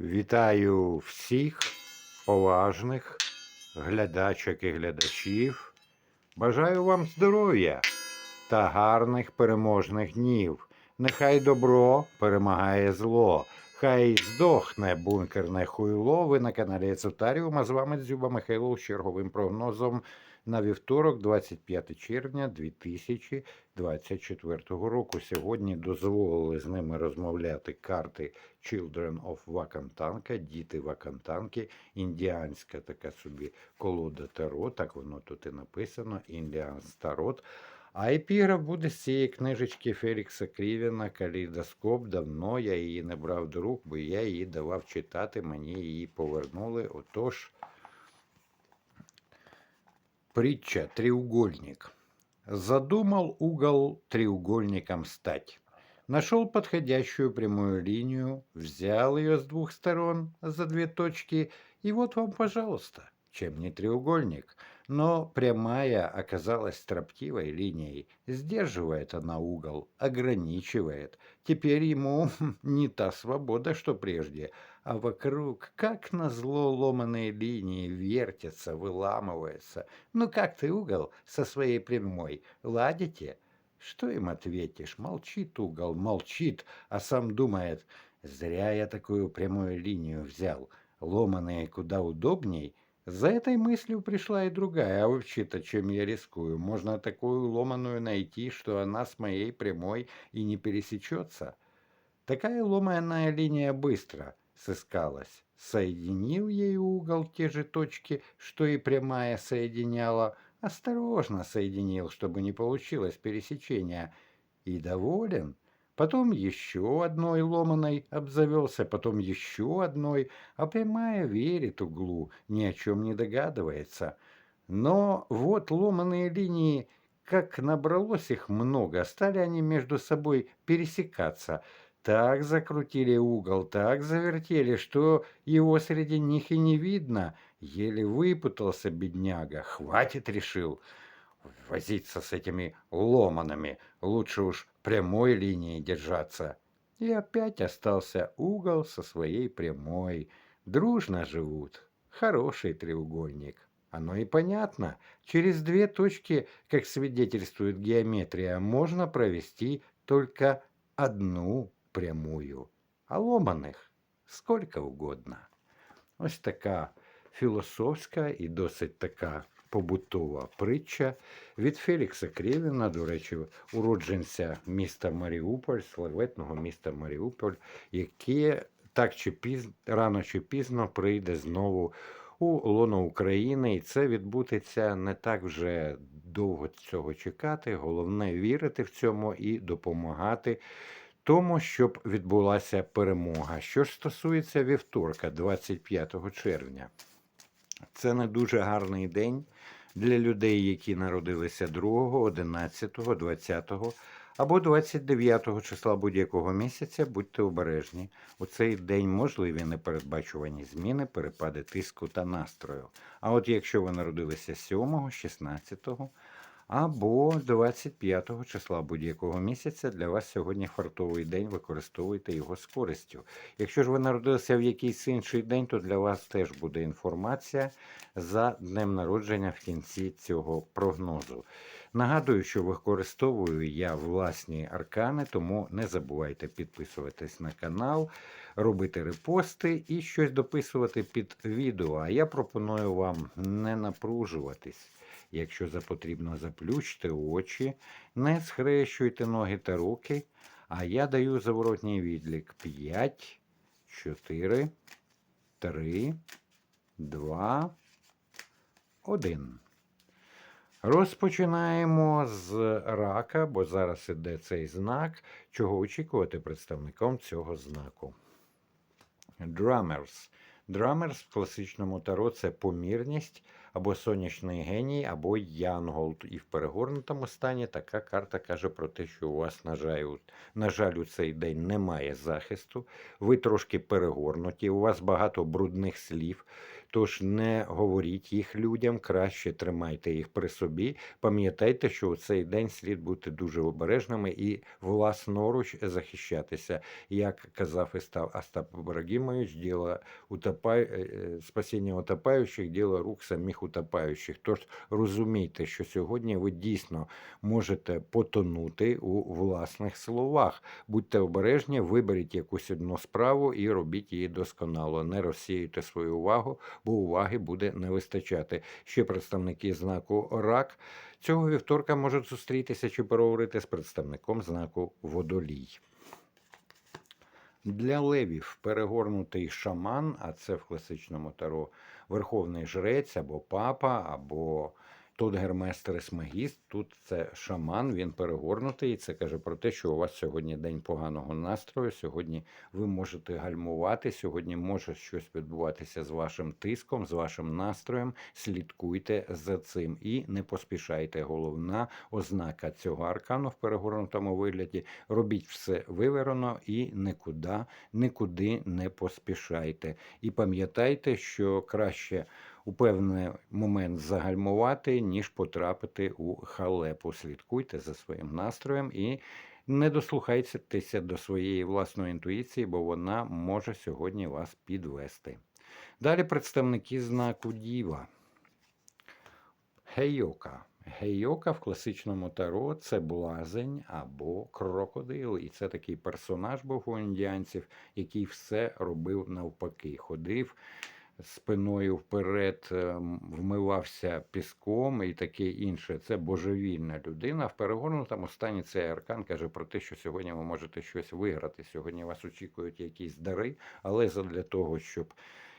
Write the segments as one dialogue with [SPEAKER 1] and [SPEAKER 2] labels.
[SPEAKER 1] Вітаю всіх поважних глядачок і глядачів. Бажаю вам здоров'я та гарних переможних днів. Нехай добро перемагає зло. Хай здохне бункерне хуйло. Ви на каналі Ецотаріум, а з вами Дзюба Михайлов з черговим прогнозом на вівторок, 25 червня 2024 року. Сьогодні дозволили з ними розмовляти карти Children of Вакантанка, діти Вакантанки, індіанська така собі колода Таро, так воно тут і написано, Індіанс Тарот. А епіграф буде з цієї книжечки Фелікса Крівіна Калейдоскоп. Давно я її не брав до рук, бо я її давав читати, мені її повернули. Отож, притча «Треугольник». Задумал угол треугольником стать. Нашел подходящую прямую линию, взял ее с двух сторон за две точки, и вот вам, пожалуйста, чем не треугольник. Но прямая оказалась строптивой линией. Сдерживает она угол, ограничивает. Теперь ему не та свобода, что прежде, а вокруг, как назло, ломаные линии вертятся, выламываются. Ну как ты угол со своей прямой? Ладите? Что им ответишь? Молчит угол, молчит, а сам думает, зря я такую прямую линию взял. Ломаные куда удобней. За этой мыслью пришла и другая, а вообще-то, чем я рискую? Можно такую ломаную найти, что она с моей прямой и не пересечется. Такая ломаная линия быстро сыскалась. Соединил ей угол те же точки, что и прямая соединяла. Осторожно соединил, чтобы не получилось пересечения. И доволен. Потом еще одной ломаной обзавелся, потом еще одной, а прямая верит углу, ни о чем не догадывается. Но вот ломаные линии, как набралось их много, стали они между собой пересекаться. Так закрутили угол, так завертели, что его среди них и не видно. Еле выпутался бедняга. Хватит, решил, возиться с этими ломанными. Лучше уж прямой линии держаться. И опять остался угол со своей прямой. Дружно живут. Хороший треугольник. Оно и понятно. Через две точки, как свидетельствует геометрия, можно провести только одну прямую. А ломаних сколько угодно. Ось така філософська і досить така побутова притча від Фелікса Крєвіна, до речі, уродженця міста Маріуполь, славетного міста Маріуполь, яке так чи пізно, рано чи пізно прийде знову у лоно України, і це відбудеться не так вже довго цього чекати. Головне вірити в цьому і допомагати тому, щоб відбулася перемога. Що ж стосується вівторка, 25 червня, це не дуже гарний день для людей, які народилися 2, 11, 20 або 29 числа будь-якого місяця. Будьте обережні. У цей день можливі непередбачувані зміни, перепади тиску та настрою. А от якщо ви народилися 7, 16 або 25 числа будь-якого місяця для вас сьогодні фартовий день, використовуйте його з користю. Якщо ж ви народилися в якийсь інший день, то для вас теж буде інформація за днем народження в кінці цього прогнозу. Нагадую, що використовую я власні аркани, тому не забувайте підписуватись на канал, робити репости і щось дописувати під відео. А я пропоную вам не напружуватись. Якщо за потрібно, заплющте очі, не схрещуйте ноги та руки. А я даю заворотній відлік 5, 4, 3, 2, 1. Розпочинаємо з рака, бо зараз іде цей знак, чого очікувати представником цього знаку. Drummers. Drummers в класичному таро це помірність або сонячний геній, або янгол. І в перегорнутому стані така карта каже про те, що у вас, на жаль, на жаль, у цей день немає захисту, ви трошки перегорнуті, у вас багато брудних слів. Тож не говоріть їх людям, краще тримайте їх при собі. Пам'ятайте, що у цей день слід бути дуже обережними і власноруч захищатися. Як казав Остап Ібрагімович, діло утопай... е, е, спасіння утопаючих, діло рук самих утопаючих. Тож розумійте, що сьогодні ви дійсно можете потонути у власних словах. Будьте обережні, виберіть якусь одну справу і робіть її досконало. Не розсіюйте свою увагу, бо уваги буде не вистачати. Ще представники знаку рак цього вівторка можуть зустрітися чи переговорити з представником знаку водолій. Для левів перегорнутий шаман, а це в класичному таро верховний жрець або папа, або тут герместерес магіст, тут це шаман, він перегорнутий. Це каже про те, що у вас сьогодні день поганого настрою. Сьогодні ви можете гальмувати, сьогодні може щось відбуватися з вашим тиском, з вашим настроєм. Слідкуйте за цим і не поспішайте. Головна ознака цього аркану в перегорнутому вигляді. Робіть все виверено і нікуди, нікуди не поспішайте. І пам'ятайте, що краще у певний момент загальмувати, ніж потрапити у халепу. Слідкуйте за своїм настроєм і не дослухайтеся до своєї власної інтуїції, бо вона може сьогодні вас підвести. Далі представники знаку Діва. Гейока. Гейока в класичному таро це блазень або крокодил. І це такий персонаж був у індіанців, який все робив навпаки. Ходив спиною вперед, ем, вмивався піском і таке інше. Це божевільна людина. В перегорнутому стані цей аркан каже про те, що сьогодні ви можете щось виграти. Сьогодні вас очікують якісь дари, але задля того, щоб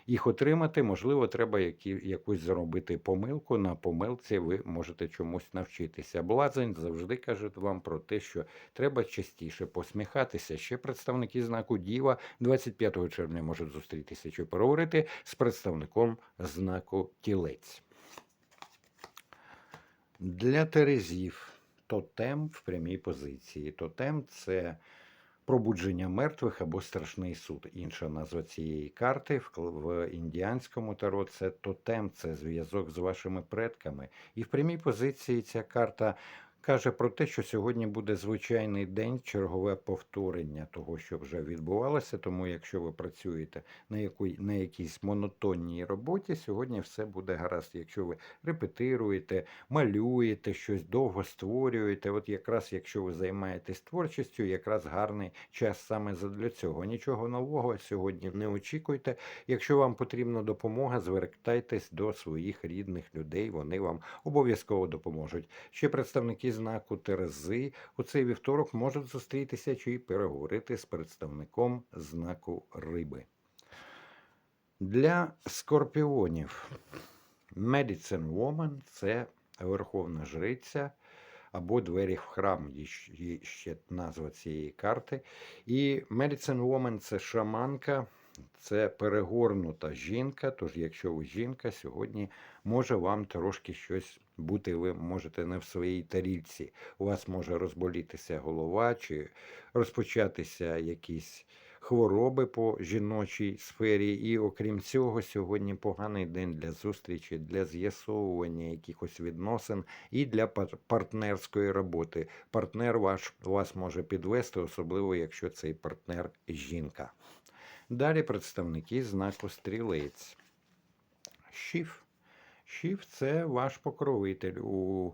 [SPEAKER 1] їх отримати, можливо, треба які, якусь зробити помилку. На помилці ви можете чомусь навчитися. Блазень завжди каже вам про те, що треба частіше посміхатися. Ще представники знаку Діва 25 червня можуть зустрітися чи переговорити з представником знаку Тілець. Для Терезів тотем в прямій позиції. Тотем це пробудження мертвих або страшний суд. Інша назва цієї карти в, індіанському таро це тотем, це зв'язок з вашими предками. І в прямій позиції ця карта каже про те, що сьогодні буде звичайний день, чергове повторення того, що вже відбувалося. Тому, якщо ви працюєте на якій, на якійсь монотонній роботі, сьогодні все буде гаразд. Якщо ви репетируєте, малюєте щось довго створюєте. От якраз якщо ви займаєтесь творчістю, якраз гарний час саме задля цього. Нічого нового сьогодні не очікуйте. Якщо вам потрібна допомога, звертайтесь до своїх рідних людей. Вони вам обов'язково допоможуть. Ще представники знаку Терези у цей вівторок можуть зустрітися чи переговорити з представником знаку Риби. Для скорпіонів Medicine Woman – це верховна жриця або двері в храм, є ще назва цієї карти. І Medicine Woman – це шаманка, це перегорнута жінка. Тож, якщо ви жінка, сьогодні може вам трошки щось бути, ви можете не в своїй тарілці. У вас може розболітися голова чи розпочатися якісь хвороби по жіночій сфері. І окрім цього, сьогодні поганий день для зустрічі, для з'ясовування якихось відносин і для пар- партнерської роботи. Партнер ваш вас може підвести, особливо якщо цей партнер жінка. Далі представники знаку стрілець. Шіф. Шіф це ваш покровитель. У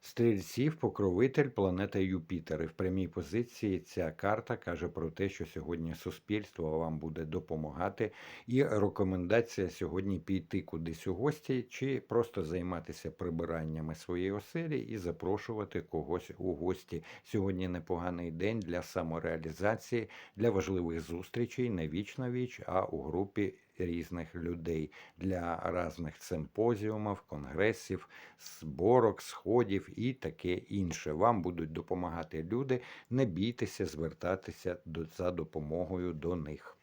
[SPEAKER 1] стрільців покровитель планета Юпітер. І в прямій позиції ця карта каже про те, що сьогодні суспільство вам буде допомагати. І рекомендація сьогодні піти кудись у гості, чи просто займатися прибираннями своєї оселі і запрошувати когось у гості. Сьогодні непоганий день для самореалізації, для важливих зустрічей не віч на віч, а у групі різних людей для різних симпозіумів, конгресів, зборок, сходів і таке інше. Вам будуть допомагати люди. Не бійтеся звертатися за допомогою до них.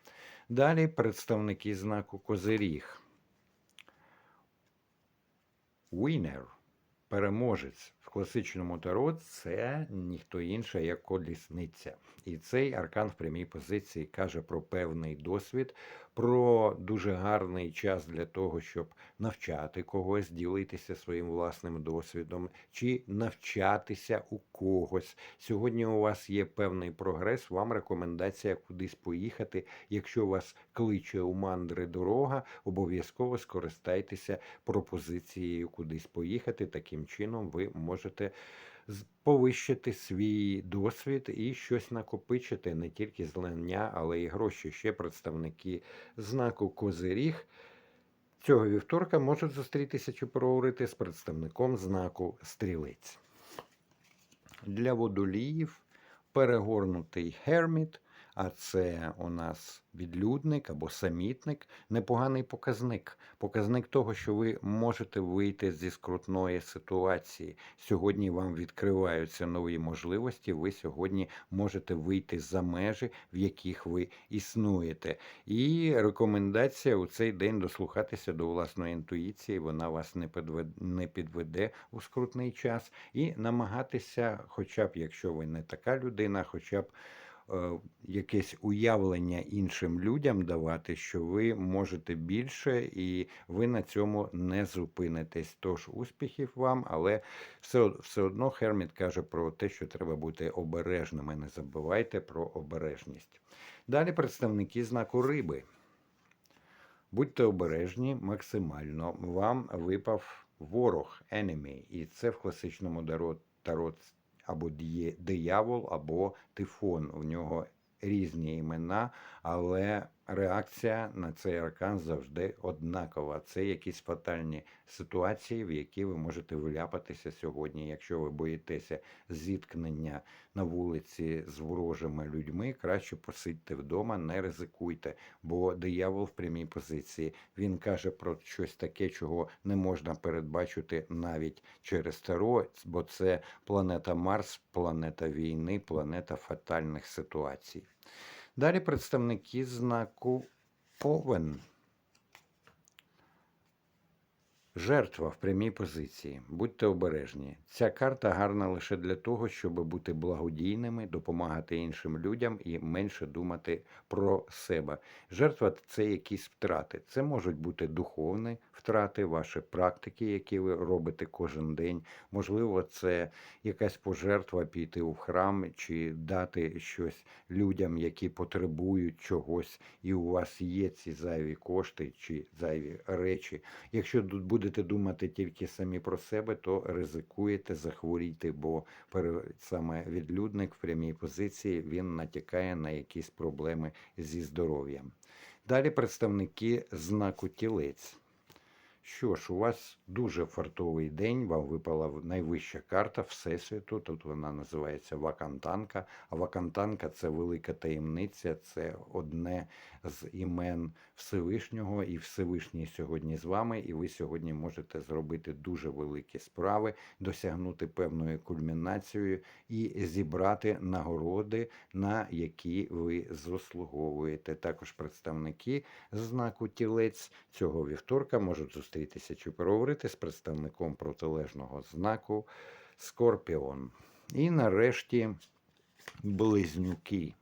[SPEAKER 1] Далі представники знаку Козиріг. winner, переможець в класичному таро це ніхто інший, як колісниця. І цей аркан в прямій позиції каже про певний досвід, про дуже гарний час для того, щоб навчати когось, ділитися своїм власним досвідом, чи навчатися у когось. Сьогодні у вас є певний прогрес, вам рекомендація кудись поїхати. Якщо вас кличе у мандри дорога, обов'язково скористайтеся пропозицією кудись поїхати. Таким чином ви можете повищити свій досвід і щось накопичити, не тільки знання, але й гроші. Ще представники знаку Козиріг цього вівторка можуть зустрітися чи проговорити з представником знаку Стрілець. Для водоліїв перегорнутий герміт, а це у нас відлюдник або самітник, непоганий показник. Показник того, що ви можете вийти зі скрутної ситуації. Сьогодні вам відкриваються нові можливості. Ви сьогодні можете вийти за межі, в яких ви існуєте. І рекомендація у цей день дослухатися до власної інтуїції. Вона вас не підведе, не підведе у скрутний час, і намагатися, хоча б якщо ви не така людина, хоча б якесь уявлення іншим людям давати, що ви можете більше, і ви на цьому не зупинитесь. Тож успіхів вам, але все, все одно Херміт каже про те, що треба бути обережними. Не забувайте про обережність. Далі представники знаку риби. Будьте обережні максимально. Вам випав ворог, enemy, і це в класичному таро або диявол, або тифон. У нього різні імена, але реакція на цей аркан завжди однакова. Це якісь фатальні ситуації, в які ви можете вляпатися сьогодні. Якщо ви боїтеся зіткнення на вулиці з ворожими людьми, краще посидьте вдома, не ризикуйте, бо диявол в прямій позиції. Він каже про щось таке, чого не можна передбачити навіть через Таро, бо це планета Марс, планета війни, планета фатальних ситуацій. Далі представники знаку Овен. Жертва в прямій позиції. Будьте обережні. Ця карта гарна лише для того, щоб бути благодійними, допомагати іншим людям і менше думати про себе. Жертва це якісь втрати. Це можуть бути духовні втрати, ваші практики, які ви робите кожен день. Можливо, це якась пожертва піти у храм чи дати щось людям, які потребують чогось, і у вас є ці зайві кошти чи зайві речі. Якщо тут будете думати тільки самі про себе, то ризикуєте захворіти, бо саме відлюдник в прямій позиції він натякає на якісь проблеми зі здоров'ям. Далі представники знаку тілець. Що ж, у вас дуже фартовий день, вам випала найвища карта Всесвіту. Тут вона називається Вакантанка. А Вакантанка це велика таємниця, це одне з імен Всевишнього, і Всевишній сьогодні з вами, і ви сьогодні можете зробити дуже великі справи, досягнути певної кульмінації і зібрати нагороди, на які ви заслуговуєте. Також представники знаку тілець цього вівторка можуть зустрітися чи переговорити з представником протилежного знаку Скорпіон. І нарешті близнюки.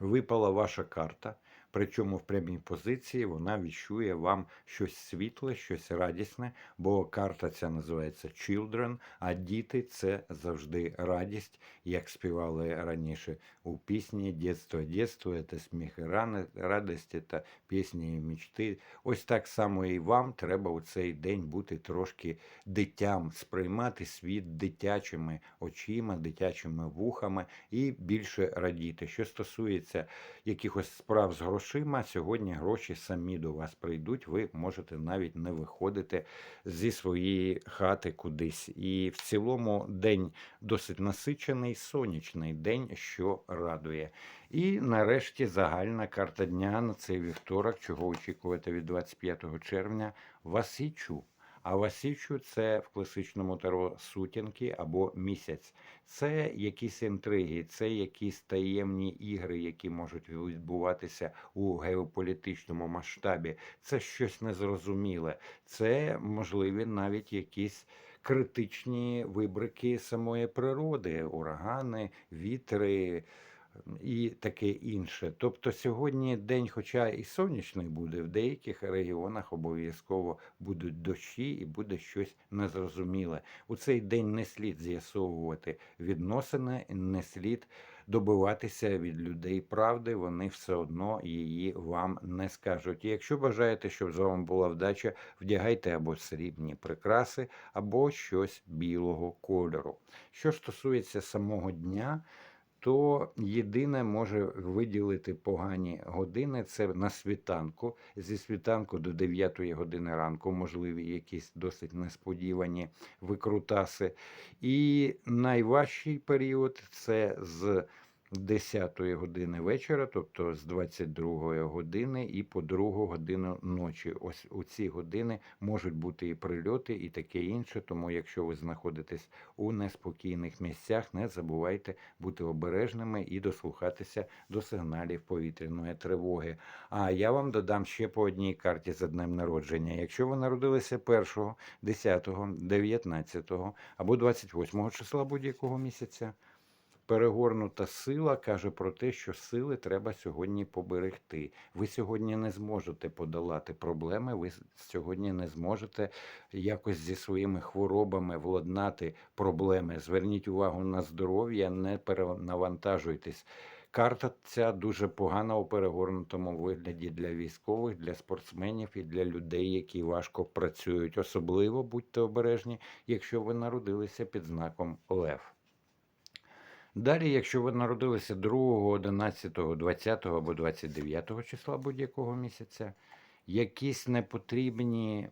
[SPEAKER 1] Випала ваша карта, причому в прямій позиції вона віщує вам щось світле, щось радісне, бо карта ця називається Children, а діти це завжди радість, як співали раніше у пісні Дєтство, дєтство, це сміх і радості та пісні і мічти. Ось так само і вам треба у цей день бути трошки дитям, сприймати світ дитячими очима, дитячими вухами і більше радіти. Що стосується якихось справ з грошима, сьогодні гроші самі до вас прийдуть. Ви можете навіть не виходити зі своєї хати кудись. І в цілому день досить насичений, сонячний день, що радує. І нарешті загальна карта дня на цей вівторок, чого очікувати від 25 червня, Васичу. А Васічу це в класичному таро сутінки або місяць. Це якісь інтриги, це якісь таємні ігри, які можуть відбуватися у геополітичному масштабі. Це щось незрозуміле, це можливі навіть якісь критичні вибрики самої природи, урагани, вітри і таке інше. Тобто сьогодні день, хоча і сонячний буде, в деяких регіонах обов'язково будуть дощі і буде щось незрозуміле. У цей день не слід з'ясовувати відносини, не слід добиватися від людей правди, вони все одно її вам не скажуть. І якщо бажаєте, щоб з вами була вдача, вдягайте або срібні прикраси, або щось білого кольору. Що стосується самого дня, то єдине може виділити погані години це на світанку. Зі світанку до 9 години ранку можливі якісь досить несподівані викрутаси. І найважчий період це з 10 години вечора, тобто з 22 години і по 2 годину ночі. Ось у ці години можуть бути і прильоти, і таке інше. Тому, якщо ви знаходитесь у неспокійних місцях, не забувайте бути обережними і дослухатися до сигналів повітряної тривоги. А я вам додам ще по одній карті за днем народження. Якщо ви народилися 1, 10, 19 або 28 числа будь-якого місяця. Перегорнута сила каже про те, що сили треба сьогодні поберегти. Ви сьогодні не зможете подолати проблеми, ви сьогодні не зможете якось зі своїми хворобами владнати проблеми. Зверніть увагу на здоров'я, не перенавантажуйтесь. Карта ця дуже погана у перегорнутому вигляді для військових, для спортсменів і для людей, які важко працюють. Особливо будьте обережні, якщо ви народилися під знаком Лев. Далі, якщо ви народилися 2, 11, 20 або 29 числа будь-якого місяця, якісь непотрібні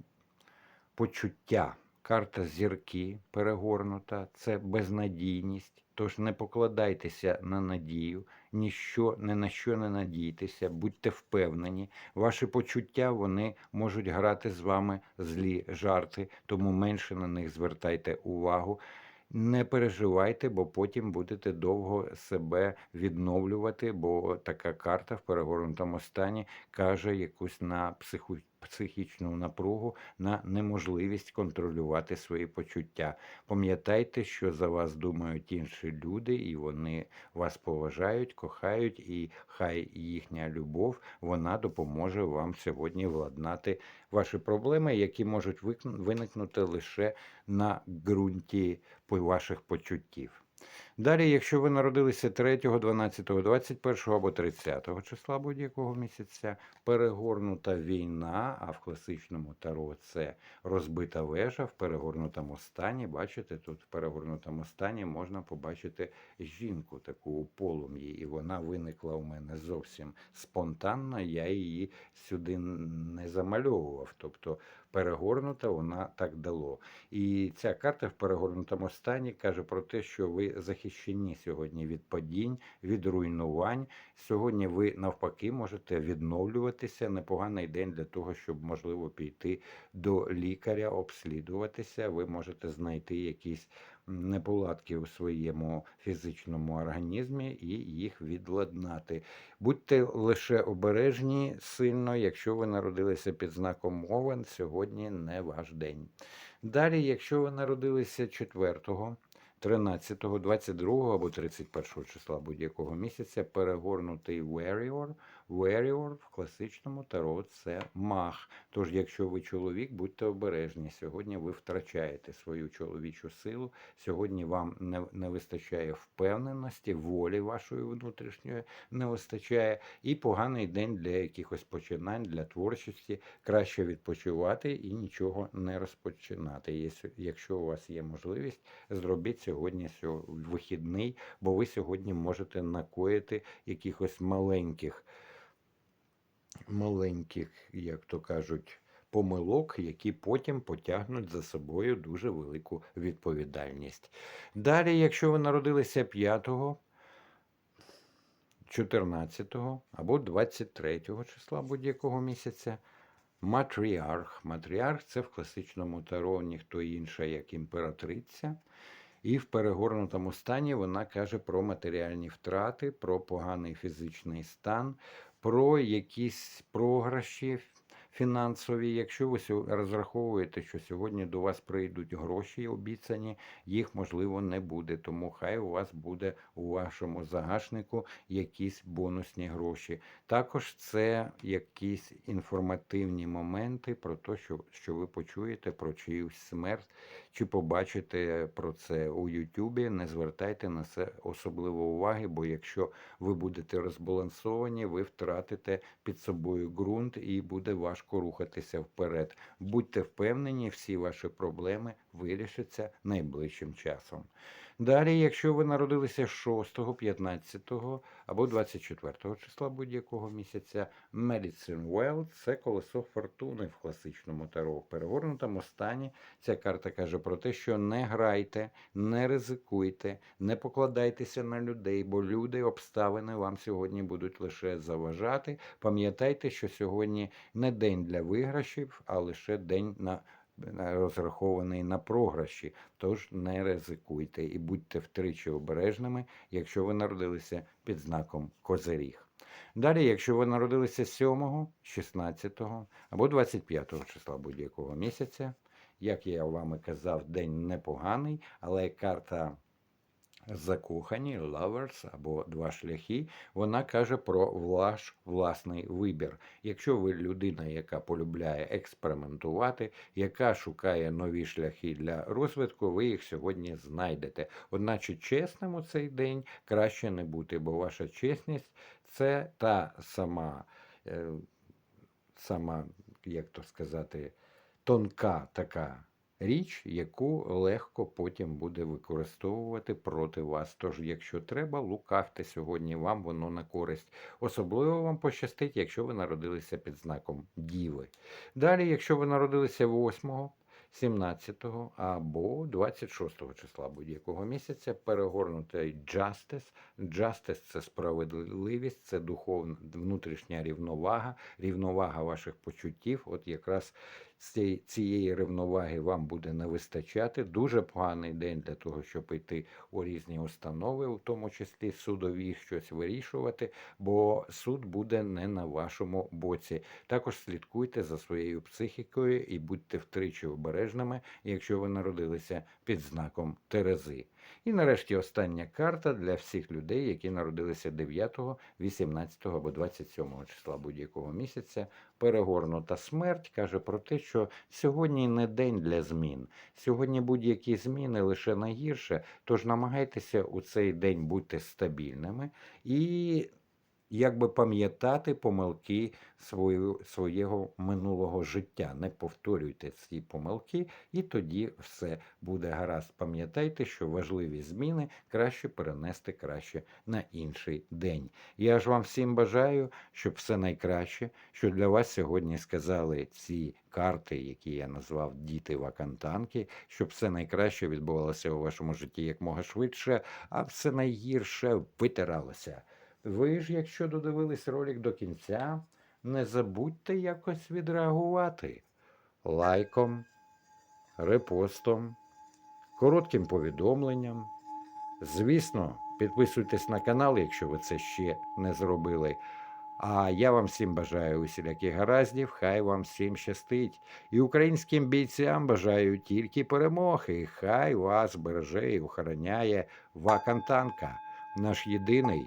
[SPEAKER 1] почуття, карта зірки перегорнута, це безнадійність. Тож не покладайтеся на надію, ніщо, ні на що не надійтеся, будьте впевнені, ваші почуття вони можуть грати з вами злі жарти, тому менше на них звертайте увагу. Не переживайте, бо потім будете довго себе відновлювати, бо така карта в перегорнутому стані каже якусь на психу, психічну напругу, на неможливість контролювати свої почуття. Пам'ятайте, що за вас думають інші люди, і вони вас поважають, кохають, і хай їхня любов вона допоможе вам сьогодні владнати ваші проблеми, які можуть виникнути лише на ґрунті ваших почуттів. Далі, якщо ви народилися 3, 12, 21 або 30 числа будь-якого місяця, перегорнута війна, а в класичному таро це розбита вежа в перегорнутому стані. Бачите, тут в перегорнутому стані можна побачити жінку таку у полум'ї, і вона виникла у мене зовсім спонтанно. Я її сюди не замальовував. Тобто перегорнута вона так дало. І ця карта в перегорнутому стані каже про те, що ви захищені сьогодні від падінь, від руйнувань. Сьогодні ви навпаки можете відновлюватися. Непоганий день для того, щоб можливо піти до лікаря, обслідуватися. Ви можете знайти якісь неполадки у своєму фізичному організмі і їх відладнати. Будьте лише обережні сильно, якщо ви народилися під знаком Овен, сьогодні не ваш день. Далі, якщо ви народилися 4 13, 22 або 31 числа будь-якого місяця перегорнутий Warrior. Warrior в класичному таро це мах. Тож, якщо ви чоловік, будьте обережні. Сьогодні ви втрачаєте свою чоловічу силу. Сьогодні вам не, не вистачає впевненості, волі вашої внутрішньої не вистачає. І поганий день для якихось починань, для творчості. Краще відпочивати і нічого не розпочинати. Якщо у вас є можливість, зробіть сьогодні вихідний, бо ви сьогодні можете накоїти якихось маленьких маленьких, як то кажуть, помилок, які потім потягнуть за собою дуже велику відповідальність. Далі, якщо ви народилися 5, 14 або 23 числа будь-якого місяця, матріарх. Матріарх це в класичному таро ніхто інша, як імператриця. І в перегорнутому стані вона каже про матеріальні втрати, про поганий фізичний стан, про якісь програші фінансові. Якщо ви розраховуєте, що сьогодні до вас прийдуть гроші обіцяні, їх можливо не буде. Тому хай у вас буде у вашому загашнику якісь бонусні гроші. Також це якісь інформативні моменти про те, що, що ви почуєте про чиюсь смерть, чи побачите про це у Ютубі. Не звертайте на це особливо уваги, бо якщо ви будете розбалансовані, ви втратите під собою ґрунт і буде важко рухатися вперед. Будьте впевнені, всі ваші проблеми вирішаться найближчим часом. Далі, якщо ви народилися 6, 15 або 24 числа будь-якого місяця, Medicine Well – це колесо фортуни в класичному таро. В перегорнутому стані ця карта каже про те, що не грайте, не ризикуйте, не покладайтеся на людей, бо люди, обставини вам сьогодні будуть лише заважати. Пам'ятайте, що сьогодні не день для виграшів, а лише день на розрахований на програші. Тож не ризикуйте і будьте втричі обережними, якщо ви народилися під знаком Козиріг. Далі, якщо ви народилися 7, 16 або 25 числа будь-якого місяця, як я вам і казав, день непоганий, але карта закохані, lovers або два шляхи, вона каже про ваш власний вибір. Якщо ви людина, яка полюбляє експериментувати, яка шукає нові шляхи для розвитку, ви їх сьогодні знайдете. Одначе чесним у цей день краще не бути, бо ваша чесність це та сама, е, сама як то сказати, тонка така річ, яку легко потім буде використовувати проти вас. Тож, якщо треба, лукавте сьогодні, вам воно на користь. Особливо вам пощастить, якщо ви народилися під знаком Діви. Далі, якщо ви народилися 8, 17 або 26 числа будь-якого місяця, перегорнутий Justice. Justice – це справедливість, це духовна внутрішня рівновага, рівновага ваших почуттів. От якраз цієї, рівноваги вам буде не вистачати. Дуже поганий день для того, щоб йти у різні установи, у тому числі судові, щось вирішувати, бо суд буде не на вашому боці. Також слідкуйте за своєю психікою і будьте втричі обережними, якщо ви народилися під знаком Терези. І нарешті остання карта для всіх людей, які народилися 9, 18 або 27 числа будь-якого місяця. Перегорнута смерть каже про те, що сьогодні не день для змін. Сьогодні будь-які зміни лише на гірше, тож намагайтеся у цей день бути стабільними і якби пам'ятати помилки свою, свого минулого життя. Не повторюйте ці помилки, і тоді все буде гаразд. Пам'ятайте, що важливі зміни краще перенести краще на інший день. Я ж вам всім бажаю, щоб все найкраще, що для вас сьогодні сказали ці карти, які я назвав діти вакантанки, щоб все найкраще відбувалося у вашому житті якмога швидше, а все найгірше витиралося. Ви ж, якщо додивились ролик до кінця, не забудьте якось відреагувати лайком, репостом, коротким повідомленням. Звісно, підписуйтесь на канал, якщо ви це ще не зробили. А я вам всім бажаю усіляких гараздів, хай вам всім щастить. І українським бійцям бажаю тільки перемоги. Хай вас береже і охороняє Вакантанка, наш єдиний